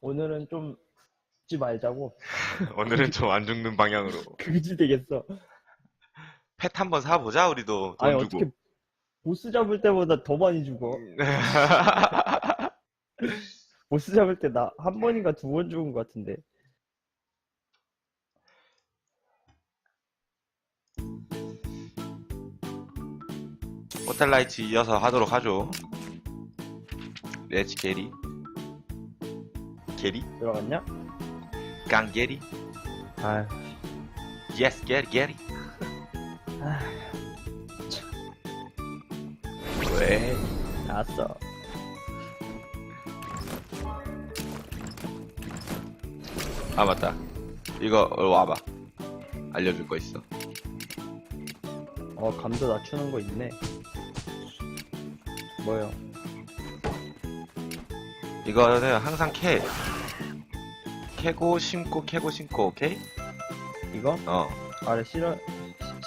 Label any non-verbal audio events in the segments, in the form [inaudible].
오늘은 좀 죽지 말자고. [laughs] 오늘은 좀 안 죽는 방향으로. [laughs] 그지 되겠어. 펫 한번 사보자, 우리도. 돈 아니, 주고. 어떻게 보스 잡을 때보다 더 많이 죽어. [laughs] 보스 잡을 때 나 한 번인가 두 번 죽은 것 같은데. 호텔라이트 이어서 하도록 하죠. 렛츠 게리. 게리? 들어갔냐? 깡 게리? 아, 예스 게리 게리. 아, 왜? 나왔어. 아 맞다. 이거 어, 와봐. 알려줄 거 있어. 어, 감도 낮추는 거 있네. 뭐요? 이거는 항상 캐. 캐고 심고 캐고 심고 오케이? 이거? 어. 아래 실어,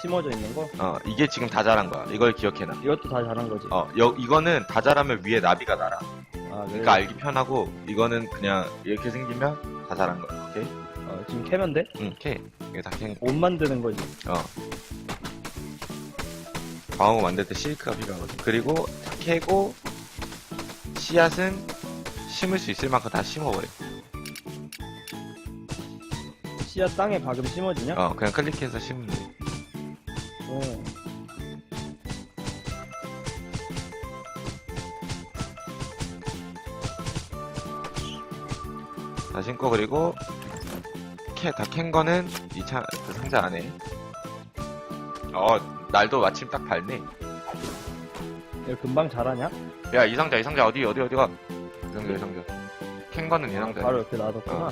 심어져 있는 거? 어, 이게 지금 다 자란 거야. 이걸 기억해놔. 이것도 다 잘한 거지. 어, 여, 이거는 다 자라면 위에 나비가 날아. 아, 그래. 그러니까 알기 편하고, 이거는 그냥 이렇게 생기면 다 자란 거야. 오케이? 어, 지금 캐면 돼? 응, 캐. 이게 다 캐. 옷 만드는 거지. 어. 방어구 만들 때 실크가 필요하거든. 그리고 캐고, 씨앗은 심을 수 있을 만큼 다 심어버려. 씨앗 땅에 박음 심어지냐? 어, 그냥 클릭해서 심으면 돼. 어. 다 심고, 그리고, 캐, 다 캔 거는 이 차, 그 상자 안에. 어, 날도 마침 딱 밝네. 이거 금방 자라냐? 야, 이 상자, 이 상자, 어디, 어디, 어디가? 이 상자, 이 상자. 캔 거는 이 상자. 바로 옆에 놔뒀구나. 어.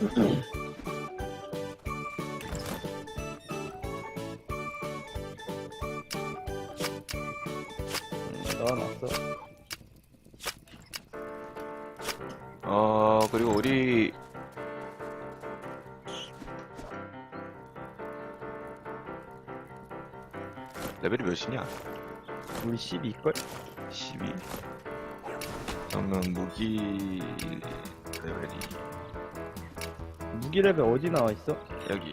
음, 넣어놨어. 어, 그리고 우리, 레벨이 몇이냐? 우리 12걸? 12? 그러면 무기 레벨이 무기 레벨 어디 나와 있어? 여기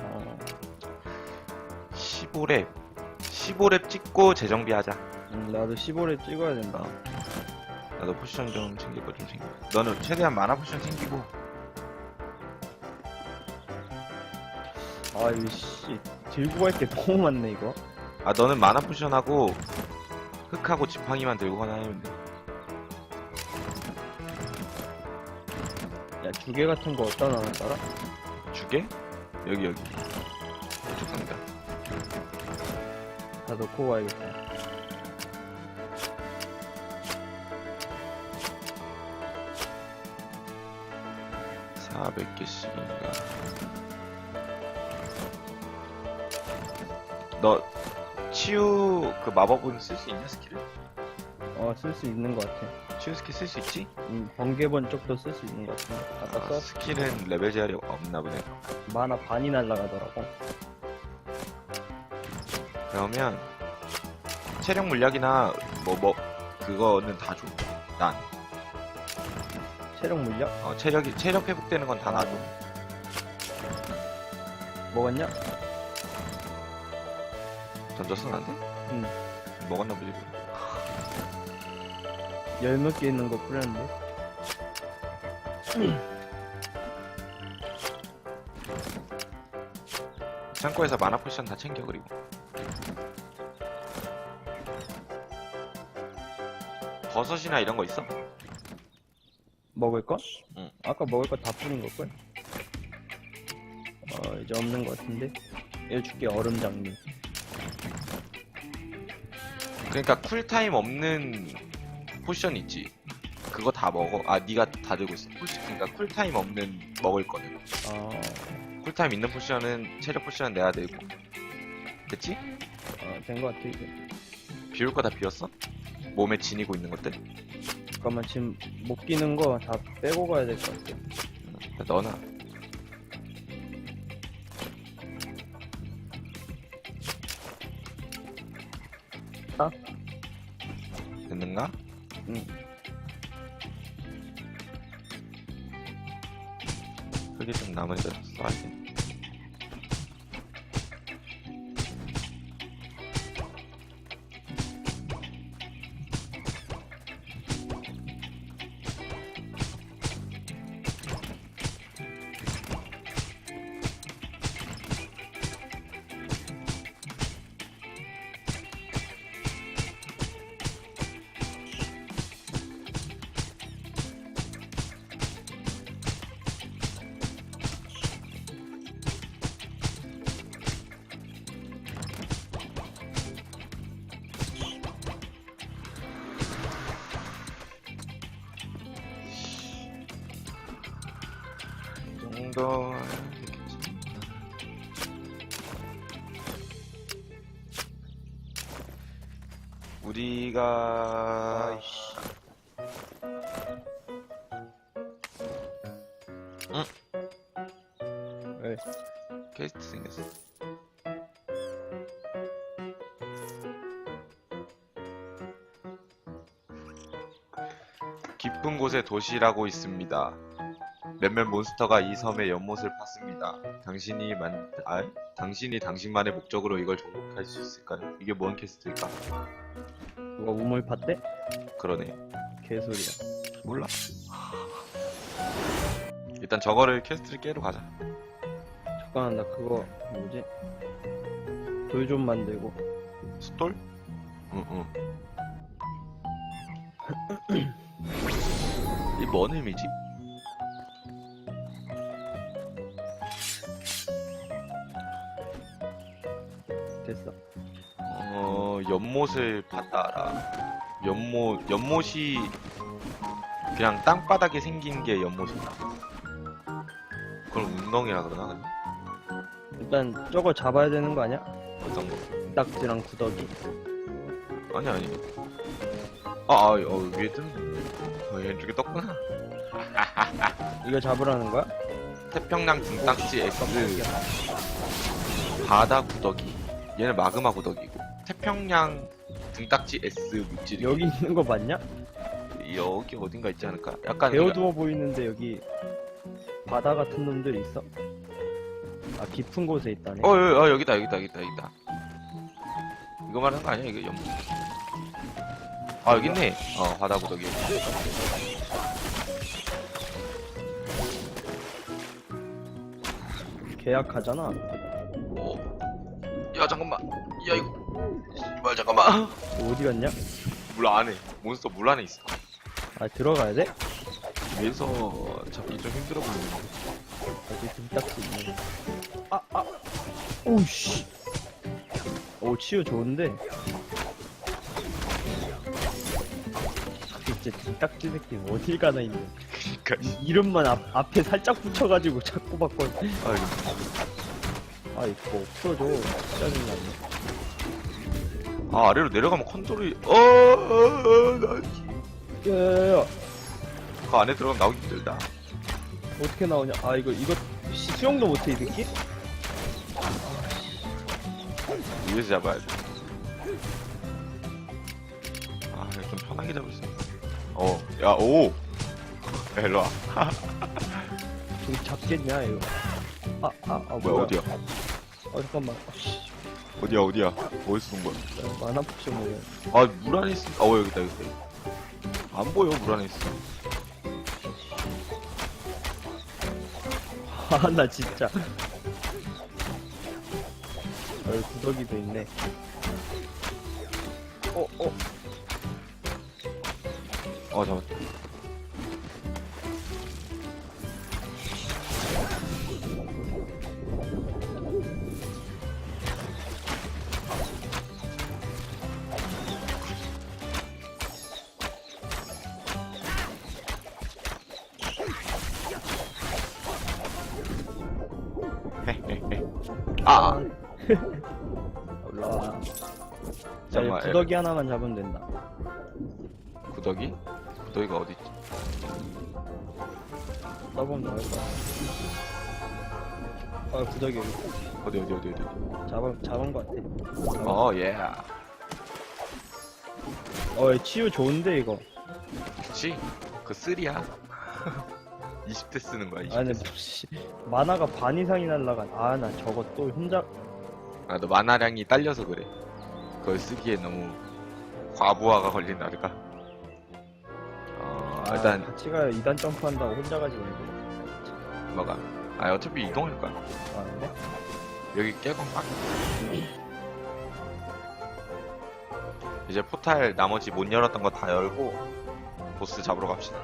어, 15렙 15렙 찍고 재정비 하자 음, 나도 15를 찍어야 된다. 나도 포션 좀 챙길 거 좀 챙겨 너는 최대한 만화 포션 챙기고 아, 이거 씨. 들고 갈 게 너무 많네, 이거. 아 너는 만화 포션하고 흑하고 지팡이만 들고 가면 돼 야, 주개 같은 거 어디다 놔놨더라? 주게? 여기 여기 이쪽 상자 다 넣고 가야겠다. 사 400개씩인가 너 치유 그 마법은 쓸 수 있냐 스킬을? 어, 쓸 수 있는 것 같아. 치유 스킬 쓸 수 있지? 음, 번개번 쪽도 쓸 수 있는 것 같은데. 아까 아, 써? 스킬은 레벨 제한이 없나 보네. 만화 반이 날라가더라고. 그러면 체력 물약이나 뭐 뭐 그거는 다 줘. 난 체력 물력? 어, 체력이 체력 회복되는 건 다 놔줘. 먹었냐? 던졌어 나한테? 응. 먹었나 보지. 뭐. 열몇 개 있는 거 뿌렸는데. [clears throat] 창고에서 마나 포션 다 챙겨 그리고. 버섯이나 이런 거 있어? 먹을 거? 응. 아까 먹을 거 다 뿌린 걸걸? 어, 이제 없는 것 같은데. 얘 줄게, 얼음 장미. 그러니까 쿨타임 없는 포션 있지. 그거 다 먹어. 아 네가 다 들고 있어. 포션 그러니까 쿨타임 없는 먹을 거는. 어, 쿨타임 있는 포션은 체력 포션은 내가 들고. 됐지? 어, 된것 같아, 이제. 비울 거 다 비웠어? 몸에 지니고 있는 것들? 잠깐만, 지금 못 끼는 거 다 빼고 가야 될 것 같아. 다넣 아닌가? 응. 그게 좀 남은 줄 알았어. 정도 우리가 아이씨. 응? 왜? 퀘스트 생겼어. 깊은 곳에 도시라고 있습니다. 몇몇 몬스터가 이 섬의 연못을 팠습니다. 당신이 만, 아, 당신이 당신만의 목적으로 이걸 정복할 수 있을까요? 이게 뭔 퀘스트일까? 누가 우물 팠대? 그러네. 개소리야. 몰라. 일단 저거를 퀘스트를 깨러 가자. 잠깐만 나 그거 뭐지? 돌 좀 만들고. 숫돌? 응, 응. [clears throat] 이뭔 의미지? 연못을 팠다라. 연못, 연못이 그냥 땅바닥에 생긴 게 연못인가? 그걸 운동이라 그러나, 근데? 일단 저거 잡아야 되는 거 아니야? 어떤 거? 딱지랑 구더기. 아니, 아니. 아, 아, 어, 위에 뜨는 어, 왼쪽에 떴구나. [laughs] 이거 잡으라는 거야? 태평양 등딱지 X, 바다 구더기. 얘는 마그마 구더기고. 태평양 등딱지 S 물질이 여기 있는 거 맞냐? 여기 어딘가 있지 않을까? 약간 베어두워 보이는데 여기 바다 같은 놈들 있어? 아 깊은 곳에 있다네. 어, 어, 어, 여기다, 여기다, 여기다, 여기다. 이거 말하는 거 아니야? 이거 연못. 아, 여기 있네. 어, 바다 구더기. 계약하잖아. 어. 야, 잠깐만. 이발, 잠깐만. 어디 갔냐? 물 안에. 몬스터 물 안에 있어. 아 들어가야 돼? 위에서 잡기 좀 힘들어 보이는데. 어디 등딱지 있네. 아 아. 오우씨. 오 치유 좋은데. 진짜 등딱지 새끼 어딜 가나 있네. 그니까. 이- 이름만 앞, 앞에 살짝 붙여가지고 자꾸 바꿔. 아, 이거. 아 이거 풀어줘. 짜증나네. 아, 아래로 내려가면 컨트롤이, 어, 어, 어, 나, 야야야. 그 안에 들어가면 나오기 힘들다. 어떻게 나오냐? 아 이거 이거 시- 수영도 못해 이 새끼? 위에서 잡아야 돼. 아, 이거 좀 편하게 잡을 수 있어. 어, 야, 오! [laughs] 야, 일로 와. 저기 잡겠냐 이거? 아아 아, 아, 뭐야, 어디야? 어 잠깐만. 아, 씨. 어디야, 어디야? 어디서 쏜 거야? 나 만화 포션 먹어. 아, 물 안에 있어. 아, 어, 여기다, 여기다. 안 보여, 물 안에 있어. [laughs] 아 나 진짜. 어, 여기 구더기도 있네. 어 어. 어, 잡았다. 구더기 하나만 잡으면 된다. 구더기? 구더기가 어디 있지? 써보면 나올 거야. 아 구더기 여기 어디, 어디, 어디, 어디. 잡은 잡은 거 같아. 어, 예. 어 치유 좋은데 이거. 그치? 그 쓰리야. [laughs] 20대 쓰는 거야 20대 아니 쓰. 씨, 만화가 반 이상이 날라간 아나 저거 또 혼자 아, 너 만화량이 딸려서 그래 그걸 쓰기에 너무 과부하가 걸린다 그럴까. 어 아, 일단 같이 가요 2단 점프한다고 혼자 가지 말고 뭐가? 아 어차피 이동할 거야. 아 근데? 여기 깨고 빡 이제 포탈 나머지 못 열었던 거 다 열고 보스 잡으러 갑시다.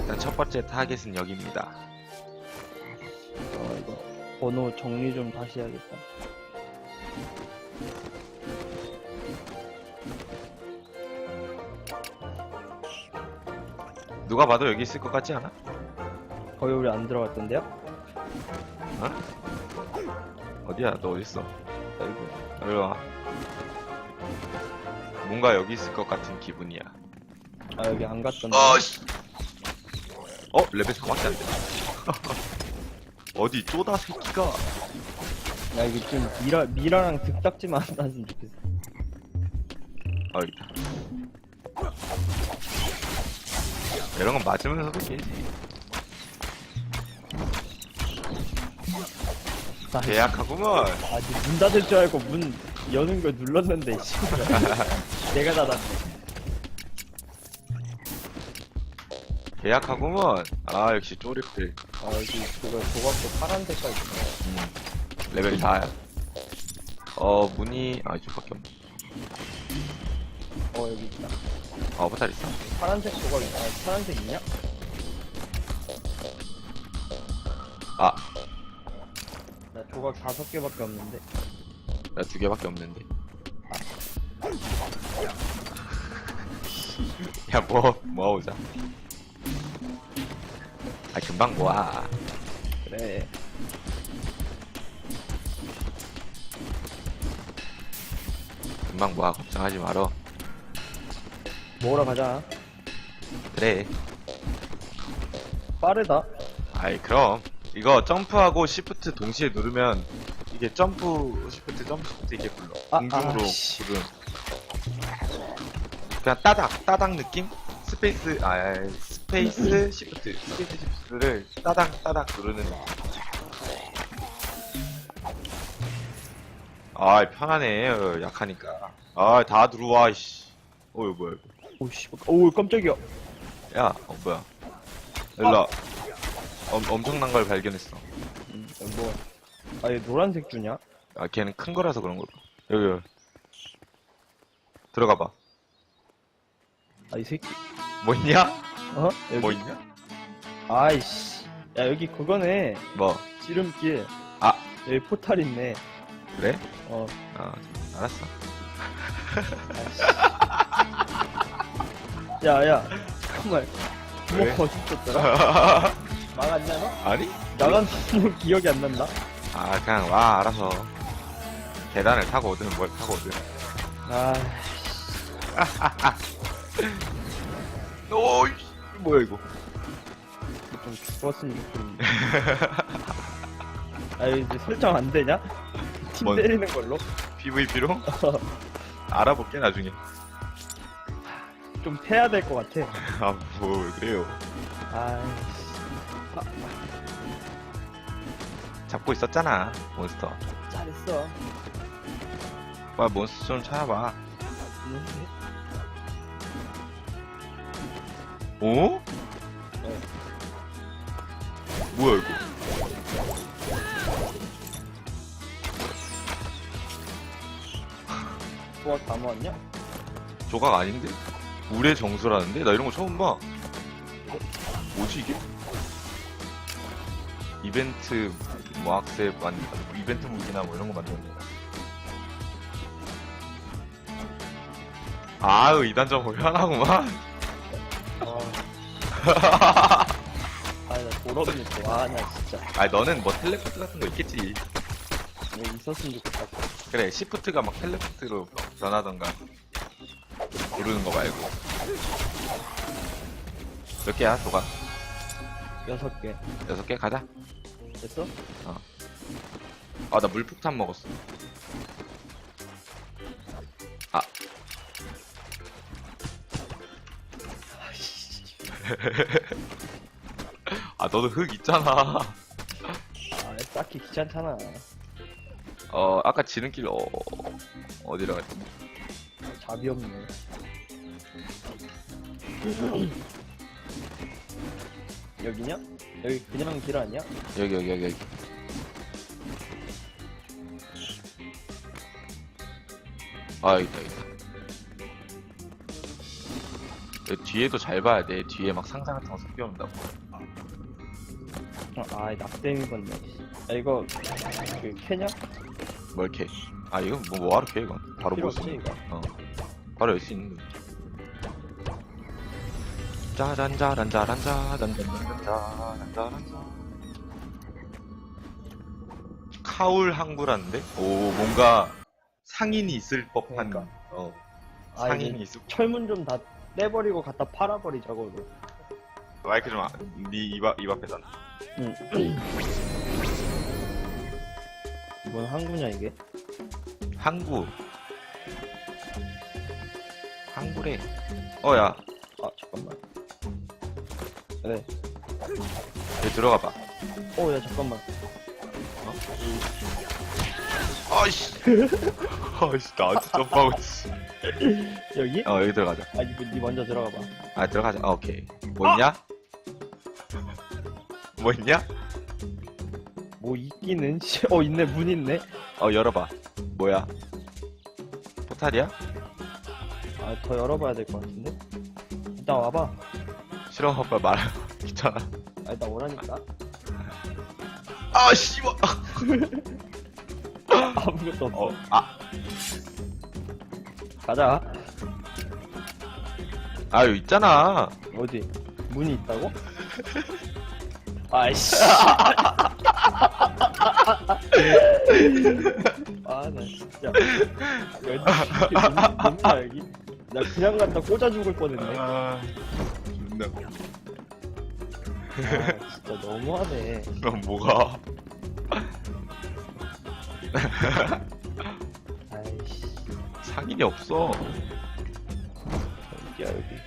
일단 첫 번째 타겟은 여기입니다. 어 이거 번호 정리 좀 다시 해야겠다 누가 봐도 여기 있을 것 같지 않아? 거기 우리 안 들어갔던데요? 어디야? 너 어딨어? 아이고 일로 와. 뭔가 여기 있을 것 같은 기분이야. 아 여기 안 갔던데. 아 씨. 어? 레벨 4밖에 안 돼. [laughs] 어디 쪼다 새끼가 야 이거 좀 미라 미라랑 득딱지만 안 났으면 좋겠어. 어 있다 이런 건 맞으면서도 깨지. 나 계약하구먼. 아직 문 닫을 줄 알고 문 여는 걸 눌렀는데 씨. [laughs] 내가 닫았네. 계약하구먼. 아 역시 쪼립들 아 여기 그거 조각도 파란 색깔. 있네 음, 레벨 4야 어 문이 아 이쪽밖에 없네 어 여기 있다 어 포탈 있어 파란색 조각 아 파란색 있냐? 아 나 조각 다섯 개밖에 없는데 나 두 개밖에 없는데. 야, 뭐, 모아오자. 아, 금방 모아. 그래 금방 모아. 걱정하지 말어. 모으러 가자 그래. 빠르다 아이, 그럼. 이거 점프하고 시프트 동시에 누르면, 이게 점프, 시프트, 점프, 시프트 이게 불러. 아, 공중으로 아, 씨. 부른. 그냥 따닥, 따닥 느낌? 스페이스, 아, 스페이스, 시프트. 스페이스, 시프트를 따닥, 따닥 누르는 아 편하네. 어, 약하니까. 아 다 들어와 이씨. 어 이거 뭐야 오씨 오 깜짝이야. 이거 야어 뭐야. 일로 엄, 엄청난 걸 발견했어. 음, 뭐. 아얘 노란색 주냐? 아 걔는 큰 거라서 그런 걸까 여기 여기. 들어가 아이 새끼. 봐뭐 있냐? 어? 여기. 뭐 있냐? 아이씨. 야 여기 그거네. 뭐? 지름길. 아. 여기 포탈 있네 그래? 어. 아 알았어. 아이씨 야야 잠깐만 왜? 주먹 있었더라? 망했냐 너? 아니? 나간 놈 기억이 안 난다? 아 그냥 와 알아서. 계단을 타고 오든 뭘 타고 오든. 아 [laughs] 오이 뭐야 이거? 좀 죽었으면 좋겠는데. [laughs] 아 이제 설정 안 되냐? 팀 뭔? 때리는 걸로? PVP로 [laughs] 알아볼게 나중에 좀 패야 될 것 같아 [laughs] 아 뭐 그래요 아이씨 잡고 있었잖아 몬스터 잘했어 빨리 몬스터 좀 찾아봐 응? 어? 네. 뭐야 이거 조각 다 모았냐? 조각 아닌데? 물의 정수라는데? 나 이런 거 처음 봐. 뭐지 이게? 이벤트 뭐 악세 만 이벤트 무기나 뭐 이런 거 만드는 거야. 아유 이단 점 편하구만. 아, 아나 돌아보니 좋아하냐 진짜. 아니 너는 뭐 텔레포트 같은 거 있겠지. 뭐 있었으면 좋겠다. 그래 시프트가 막 텔레포트로 변하던가. 부르는 거 말고. 몇 개야 조각 여섯 개. 여섯 개? 가자. 됐어? 아 나 물폭탄 먹었어. 아. [laughs] 아 너도 흙 있잖아. 아 쌓기 귀찮잖아 어 아까 지름길 어 어디로 갔지? 잡이 없네 여기냐? 여기 그냥 길 아니야? 여기 여기 여기 여기. 아 있다 있다. 여기 뒤에도 잘 봐야 돼. 뒤에 막 상자 같은 거 섞여 온다고. 어, 아 낙뎀이 건네 야 이거 그 캐냐? 뭘 캐? 아 이건 뭐 뭐하러 캐 이건? 바로 필요 볼수 없지 있는. 이거 어. 바로 열 수 있는 거. 짜란 짜란 짜란 짜란 짜란 짜란 짜란 짜. 카울 항구라는데? 오 뭔가 상인이 있을 법한 그러니까. 어 아, 상인이 이거 있을 철문 좀 다 떼버리고 갖다 팔아버리자고. 마이크 좀네 입 앞, 입 앞에다 응. 이건 항구냐 이게? 항구. 항구래. 어야. 아 잠깐만. 네. 여기 들어가 봐. 어야 잠깐만. 아이씨. [laughs] 아이씨 나한테 점프하고 있어. 여기? 어 여기 들어가자. 아 이거 니 먼저 들어가 봐. 아 들어가자. 아, 오케이. 뭐 있냐? 뭐 있냐? 뭐 있기는 씨. 어 있네. 문 있네. 어 열어봐. 뭐야? 포탈이야? 아 더 열어봐야 될 것 같은데? 일단 와봐. 싫어 오빠. 말 귀찮아. 아 일단 오라니까. 아 씨발. [laughs] 아무것도 없어. 어, 아. 가자. 아유 있잖아. 어디? 문이 있다고? [laughs] 아이씨 [laughs] 아 나 진짜. 여기 나 그냥 갖다 꽂아 죽을 뻔했네. 아 아 존나 진짜 너무하네. 그럼 뭐가? 아이씨. 상인이 없어. 여기야 여기.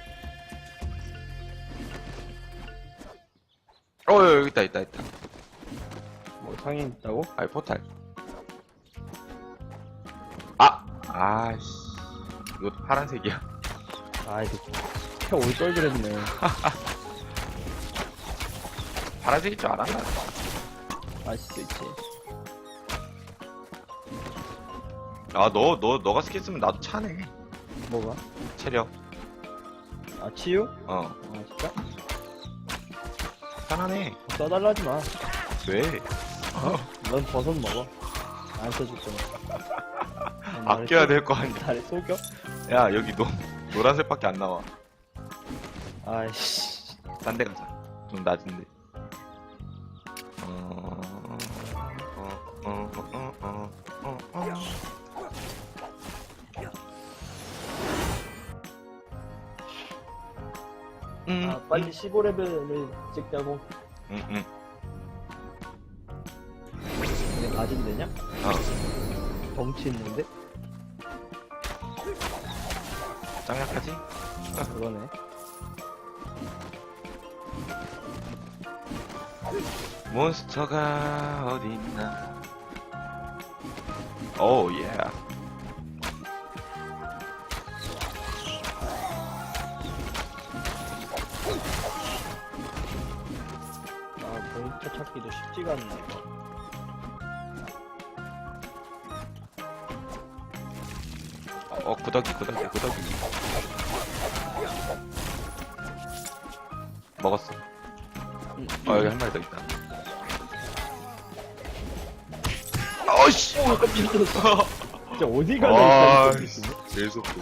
어 여기 있다 있다 있다 뭐 상인 있다고? 아이 포탈. 아! 아씨. 이것도 파란색이야. 아 이거 켜올 걸 그랬네. [laughs] 파란색일 줄 알았나? 알 수도 있지. 아너 너 너가 스킬 쓰면 나도 차네. 뭐가? 체력. 아 치유? 어. 아 진짜? 편하네 써달라지 마. 왜 넌 버섯 먹어. 안 써줄 거야. [laughs] 아껴야 될 거 아니야 나를 속여? 야 여기 노 노란색밖에 안 나와 아이씨. 딴 데 가자 좀 낮은데 어... 어... 어... 어... 어... 어... 어... 음, 아 빨리 15레벨을 찍자고. 응, 응. 가진 되냐? 어, 덩치 있는데? 짱약하지? 그러네. 몬스터가 어디 있나? 오, 예. 아 몬스터 찾기도 쉽지가 않네. 어, 구더기, 구더기, 구더기. 먹었어. 응. 어, 여기 한 마리 더 있다. 어이씨! 오 깜짝이야. 진짜 어디 와, 가나 있어. 제일 속도.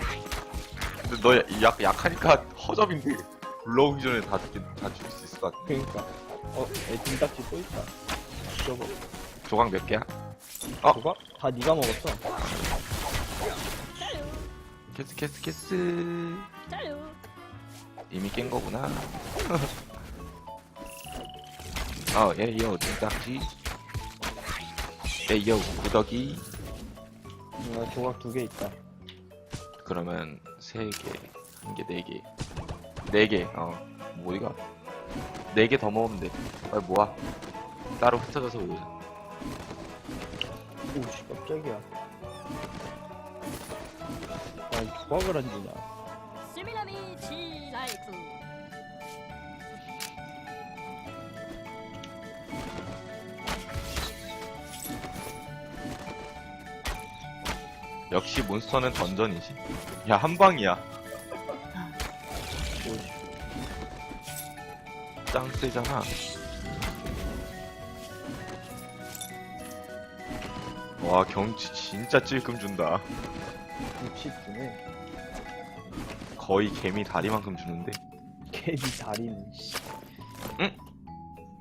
근데 너 약, 약하니까 허접인데, 불러오기 전에 다 죽긴, 다 죽일 수 있을 것 같아. 그러니까. 어, 애 등딱지 또 있다. 저거. 조각 몇 개야? 어? 저거? 다 네가 먹었어. 캐스, 캐스, 캐스. 이미 깬 거구나. 어, [laughs] 예, 요, 등딱지. 예, 요, 구더기. 나 조각 두 개 있다. 그러면, 세 개, 한 개, 네 개. 네 개, 어. 뭐 어디가? 네 개더 먹으면 돼. 빨리 모아. 따로 흩어져서 모으자. 오씨 깜짝이야 뭐 그런지냐 스미나미 지라이프 역시 몬스터는 던전이지. 야, 한방이야. 짱 세잖아. 와, 경치 진짜 찔끔 준다. 김치 있네 거의 개미 다리만큼 주는데. 개비 다리는 씨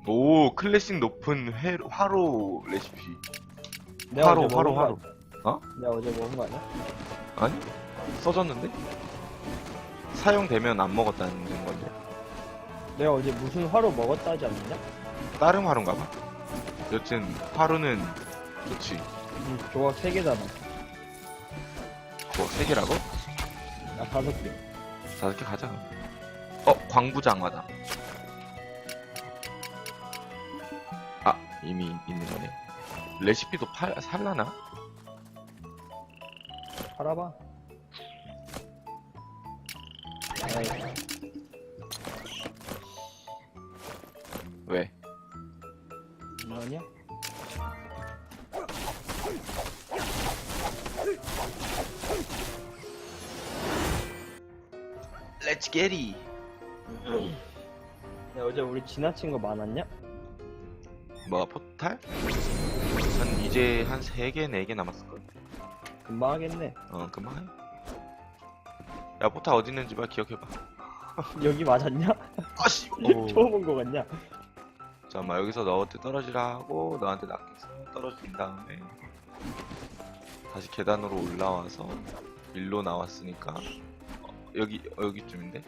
오, 클래식 높은 회, 화로 레시피. 내가 화로, 어제 화로, 먹은 거 화로. 어? 내가 어제 먹은 거 아니야? 아니? 써졌는데? 사용되면 안 먹었다는 건데. 내가 어제 무슨 화로 먹었다 하지 않느냐? 다른 화로인가 봐. 여튼, 화로는 좋지. 응, 조각 3개잖아 그거 세 개라고? 아 5개 다섯 개 가자. 어, 광부장화다. 아, 이미 있는 거네. 레시피도 팔, 살라나? 팔아봐 아이 왜? 뭐냐? It! 야 어제 우리 지나친 거 많았냐? 뭐가 포탈? 한 이제 한 3개, 4개 남았을 걸. 금방 하겠네 어, 금방 해. 야, 포탈 어디 있는지 말 기억해 봐. [laughs] 여기 맞았냐? 아씨! [laughs] 처음 온 거 같냐? 잠깐만, 여기서 너한테 떨어지라 하고, 너한테 낚여서 떨어진 다음에, 다시 계단으로 올라와서, 일로 나왔으니까, 어, 여기, 어, 여기쯤인데?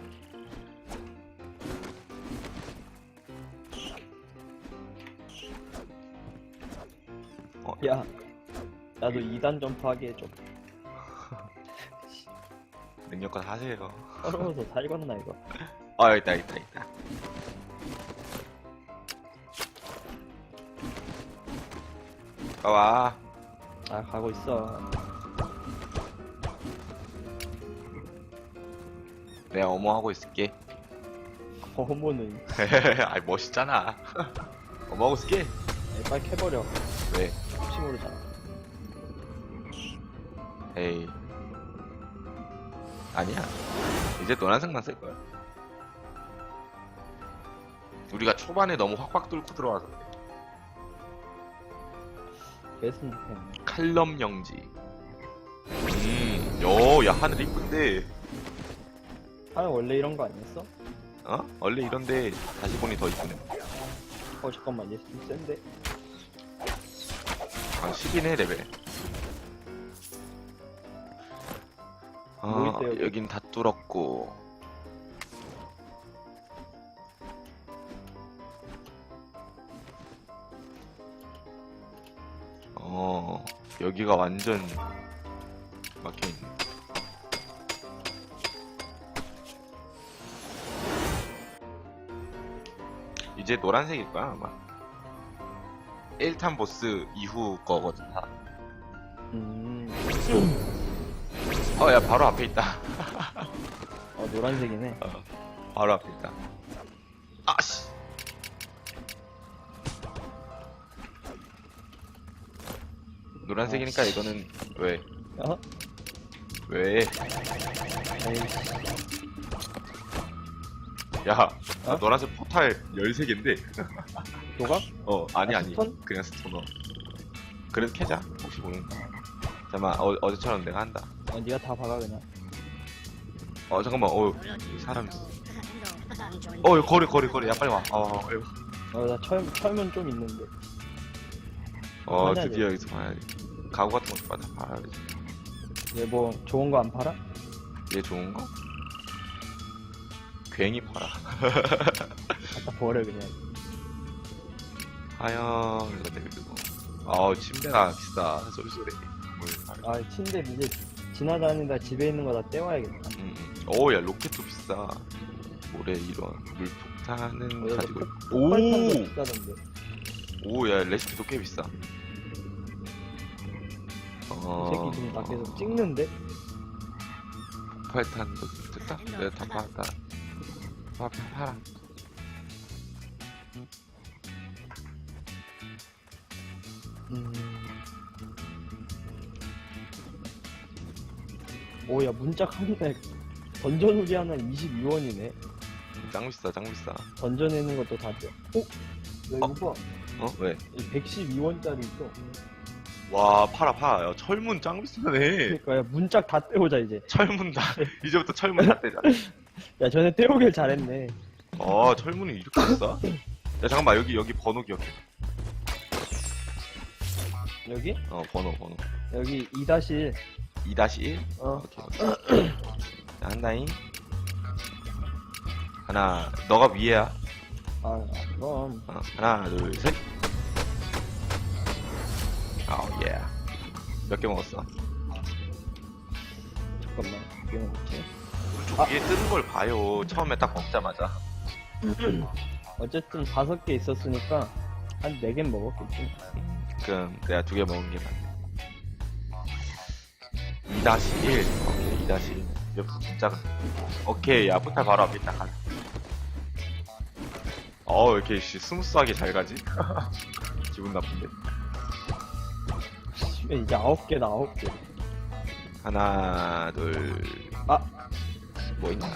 야 나도 2단 점프하게 해줘 능력껏 하세요. 서러워서 살겠나 이거 아, 있다, 있다, 있다. 가와. 아 가고 있어 내가 어머 하고 있을게. [laughs] 어머는 [laughs] 아이, 멋있잖아. [laughs] 어머 하고 있을게. 야, 빨리 캐버려 왜? 혹시 모르잖아 에이. 아니야. 이제 노란색만 쓸 거야. 우리가 초반에 너무 확확 뚫고 들어와서 그래. 그랬으면 좋겠네 칼럼 영지. 음, 요, 야, 하늘 이쁜데. 아 원래 이런 거 아니었어? 어? 원래 이런데 다시 보니 더 이쁘네. 어 잠깐만 얘 좀 센데 아, 10이네, 레벨. 아, 뭐 있어요, 여기? 여긴 다 뚫었고. 어, 여기가 완전 막혀있네. 이제 노란색일 거야, 아마. 1탄 보스 이후 거거든, 다. 음... 어, 야, 바로 앞에 있다. 어 노란색이네 바로 앞에 있다. 아씨. 노란색이니까 이거는 왜? 어? 왜? 에이 야, 나 어? 노란색 포탈 13개인데. 조각? 어, 아니 아, 아니. 스톤? 그냥 스토너. 그래도 캐자. 혹시 모르니까. 잠깐만, 어, 어제처럼 내가 한다. 어 니가 다 박아 그냥 어, 잠깐만. 어, 사람. 어, 거리 거리 거리. 야, 빨리 와. 어, 어, 어. 어나 철, 철문 좀 있는데 어, 봐야 드디어 돼. 여기서 봐야지. 가구 같은 것도 받아 봐야지. 얘 뭐 좋은 거 안 팔아? 얘 좋은 거? 갖다 버려 그냥 하여 이거 내리고. 아우 침대가 비싸. 쏠쏠해. 뭘 팔아. 아 침대 이제 지나다니다 집에 있는 거 다 떼와야겠다 음. 오, 야 로켓도 비싸. 모래 이런 물폭탄은 어, 여기서 가지고 폭- 폭발탄도 오! 비싸던데. 오야 레시피도 꽤 비싸 이 어... 새끼 지금 나 계속 찍는데? 폭발탄도 됐다? 내가 다 팔았다 파, 파, 팔아 음. 오야 문짝 한대 던전우리 하나 22원이네 짱 비싸 짱 비싸 던져내는 것도 다 돼. 어? 야 이거 봐. 어? 왜? 112원짜리 있어. 와 팔아 팔아 야 철문 짱 비싸네 그러니까 야 문짝 다 떼오자 이제. 철문 다 이제부터 철문 다 떼자 [laughs] [laughs] 야 전에 떼오길 잘했네. 아 철문이 이렇게 비싸? 야 잠깐만 여기 여기 번호 기억해 여기? 어 번호 번호 여기 2-1. 2-1 어. 오케이 오케이 자 한다잉 하나 너가 위에야 아 그럼. 어, 하나 둘셋 아우 예몇 개 먹었어 잠깐만. 이게 뭐지? 오른쪽 위에 뜨는 걸 봐요. 처음에 딱 먹자마자. 어쨌든 다섯 개 있었으니까 한 네 개 먹었겠지. 그럼 내가 두 개 먹은 게 맞네. 2-1 오케이 2-1 옆에서 진짜 가 오케이 야 포탈 바로 앞에 딱 가자. 어왜 이렇게 씨, 스무스하게 잘 가지? [laughs] 기분 나쁜데. 씨발, 이제 아홉 개다 아홉 개. 하나 둘. 아. 뭐 있나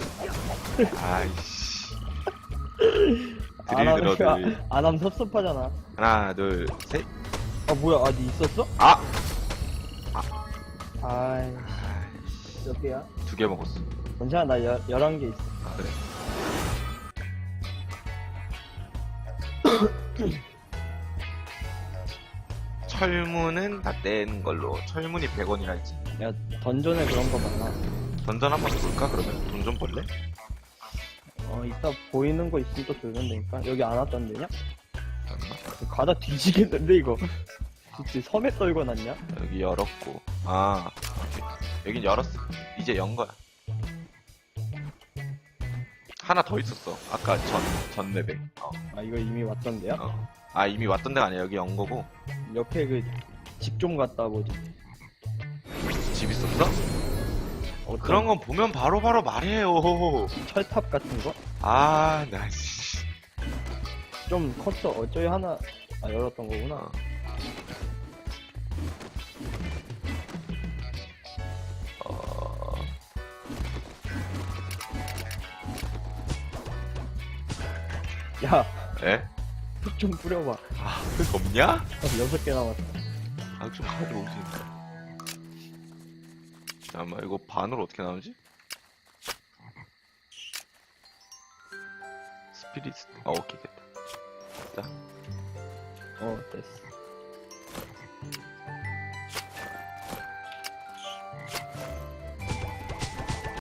아이씨 안 드릴 들어 드릴 안 하면 섭섭하잖아. 하나 둘 셋 아 뭐야? 아니 있었어? 아! 아이 몇 개야? 두 개 먹었어 괜찮아 나 열, 11개 있어. 아 그래 [coughs] 철문은 다뗀 걸로 철문이 100원이라 했지 야 던전에 그런 거 많아. 던전 한번 볼까 그러면? 돈 좀 벌래? 어 이따 보이는 거 있으면 또 들면 되니까. 여기 안 왔던 데냐? 잠깐만. 가다 뒤지겠는데 이거. 진짜 섬에 떨고 났냐? 여기 열었고 아. 여긴 열었어 이제 연 거야 하나 더 있었어 아까 전, 전 레벨 어, 아 이거 이미 왔던 데야? 어. 아 이미 왔던 데가 아니야 여기 연 거고 옆에 그 집 좀 갔다 보지. 집 있었어? 어떤 그런 건 보면 바로바로 말해요 철탑 같은 거? 아 나 씨. 좀 컸어. 어쩌이 하나 아 열었던 거구나. 어. 어... 야, 에? 흙 좀 뿌려봐. 아, 그 없냐? 한 여섯 개 남았어. 아, 좀 오지. 잠 깐만, 이거 반으로 어떻게 나오지? 스피릿, 아, 오케이, 됐다. 자, 어, 됐어.